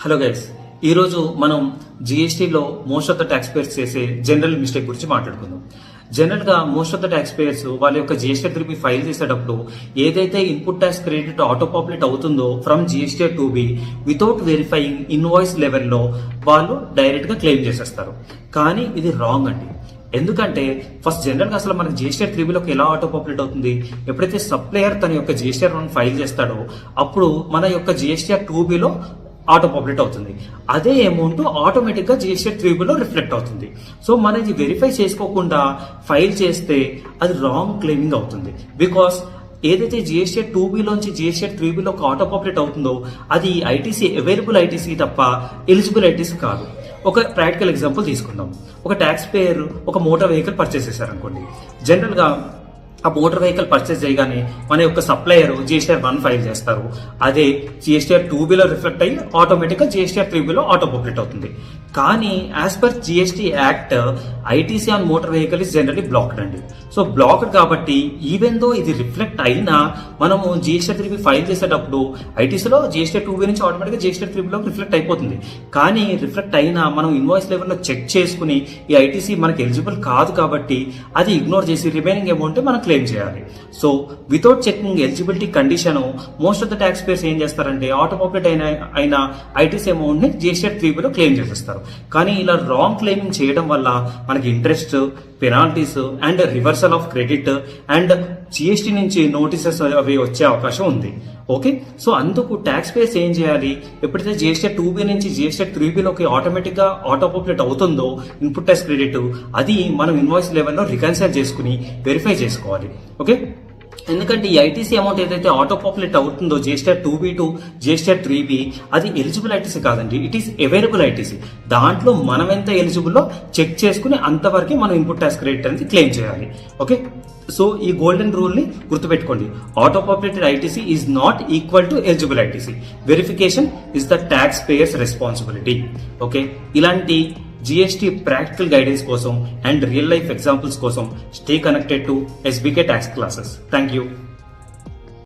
Hello guys ఈరోజు మనం జిఎస్టీలో most of the tax payers చేసే జనరల్ మిస్టేక్ గురించి మాట్లాడుకుందాం. జనరల్గా most of the tax payers వాళ్ళ యొక్క జిఎస్టీ త్రీ ఫైల్ చేసేటప్పుడు ఏదైతే input tax credit auto populate అవుతుందో from GST two B without verifying invoice లెవెల్లో వాళ్ళు డైరెక్ట్గా క్లెయిమ్ చేసేస్తారు. కానీ ఇది రాంగ్ అండి. ఎందుకంటే ఫస్ట్ జనరల్గా అసలు మనకి జిఎస్టీఆర్ త్రీబీలోకి ఎలా ఆటో పాపులేట్ అవుతుంది? ఎప్పుడైతే సప్లయర్ తన యొక్క జిఎస్టీఆర్ వన్ ఫైల్ చేస్తాడో అప్పుడు మన యొక్క జిఎస్టీఆర్ టూ బీలో ఆటో పాపులేట్ అవుతుంది. అదే అమౌంట్ ఆటోమేటిక్గా జిఎస్టీ ట్రిబ్యునల్లో త్రీ రిఫ్లెక్ట్ అవుతుంది. సో మనం ఇది వెరిఫై చేసుకోకుండా ఫైల్ చేస్తే అది రాంగ్ క్లెయిమింగ్ అవుతుంది. బికాస్ ఏదైతే జిఎస్టీ టూ బిలోంచి జిఎస్టీ త్రీ బిలో ఒక ఆటో పాపులేట్ అవుతుందో అది ఐటీసీ అవైలబుల్ ఐటీసీ తప్ప ఎలిజిబుల్ ఐటీసీ కాదు. ఒక ప్రాక్టికల్ ఎగ్జాంపుల్ తీసుకుందాం. ఒక ట్యాక్స్ పేయర్ ఒక మోటార్ వెహికల్ పర్చేస్ చేశారనుకోండి. జనరల్గా ఆ మోటార్ వెహికల్ పర్చేస్ చేయగానే మన యొక్క సప్లయర్ జిఎస్టీఆర్ వన్ ఫైల్ చేస్తారు. అదే జిఎస్టీఆర్ టూ బిలో రిఫ్లెక్ట్ అయ్యి ఆటోమేటిక్గా జిఎస్టీఆర్ త్రీ బిలో ఆటో పాపులేట్ అవుతుంది. కానీ as per GST act ITC on motor vehicle is generally blocked అండి. సో బ్లాక్డ్ కాబట్టి ఈవెన్ దో ఇది రిఫ్లెక్ట్ అయినా మనము జిఎస్టీ త్రీ బి ఫైల్ చేసేటప్పుడు ఐటీసీలో జిఎస్టీ టూ నుంచి ఆటోమేటిక్గా జిఎస్టీ త్రీ బిలో రిఫ్లెక్ట్ అయిపోతుంది. కానీ రిఫ్లెక్ట్ అయినా మనం ఇన్వాయిస్ లెవెల్లో చెక్ చేసుకుని ఈ ఐటీసీ మనకి ఎలిజిబుల్ కాదు కాబట్టి అది ఇగ్నోర్ చేసి రిమైనింగ్ అమౌంట్ మనకు క్లెయిమ్ చేయాలి. So without checking eligibility condition most of the taxpayers ఏం చేస్తారంటే ఆటో అయిన అయిన ఐటీసీ అమౌంట్ని జిఎస్టీ త్రీ బిలో క్లెయిమ్ చేసేస్తారు. కానీ ఇలా రాంగ్ క్లెయిమింగ్ చేయడం వల్ల మనకి interest penalties and reversal of credit and GST నుంచి నోటీసెస్ అవి వచ్చే అవకాశం ఉంది. ఓకే సో అందుకు ట్యాక్స్ పేస్ ఏం చేయాలి? ఎప్పుడైతే జిఎస్టీ టూ బి నుంచి జిఎస్టీ త్రీ బిలోకి ఆటోమేటిక్గా ఆటో పాపులేట్ అవుతుందో ఇన్పుట్ ట్యాక్స్ క్రెడిట్ అది మనం ఇన్వాయిస్ లెవెల్లో రికన్సైల్ చేసుకుని వెరిఫై చేసుకోవాలి. ఓకే ఎందుకంటే ఈ ఐటీసీ అమౌంట్ ఏదైతే ఆటో పాపులేట్ అవుతుందో GSTR two B to GSTR three B అది ఎలిజిబుల్ ఐటీసీ కాదండి. ఇట్ ఈస్ అవైలబుల్ ఐటీసీ దాంట్లో మనం ఎంత ఎలిజిబుల్లో చెక్ చేసుకుని అంతవరకే మనం ఇన్పుట్ ట్యాక్స్ క్రెడిట్ అనేది క్లెయిమ్ చేయాలి. ఓకే సో ఈ గోల్డెన్ రూల్ని గుర్తుపెట్టుకోండి. Auto populated ITC is not equal to eligible ITC verification is the taxpayer's responsibility okay ఇలాంటి జీఎస్టీ ప్రాక్టికల్ గైడెన్స్ కోసం అండ్ రియల్ లైఫ్ ఎగ్జాంపుల్స్ కోసం stay connected to SBK tax classes thank you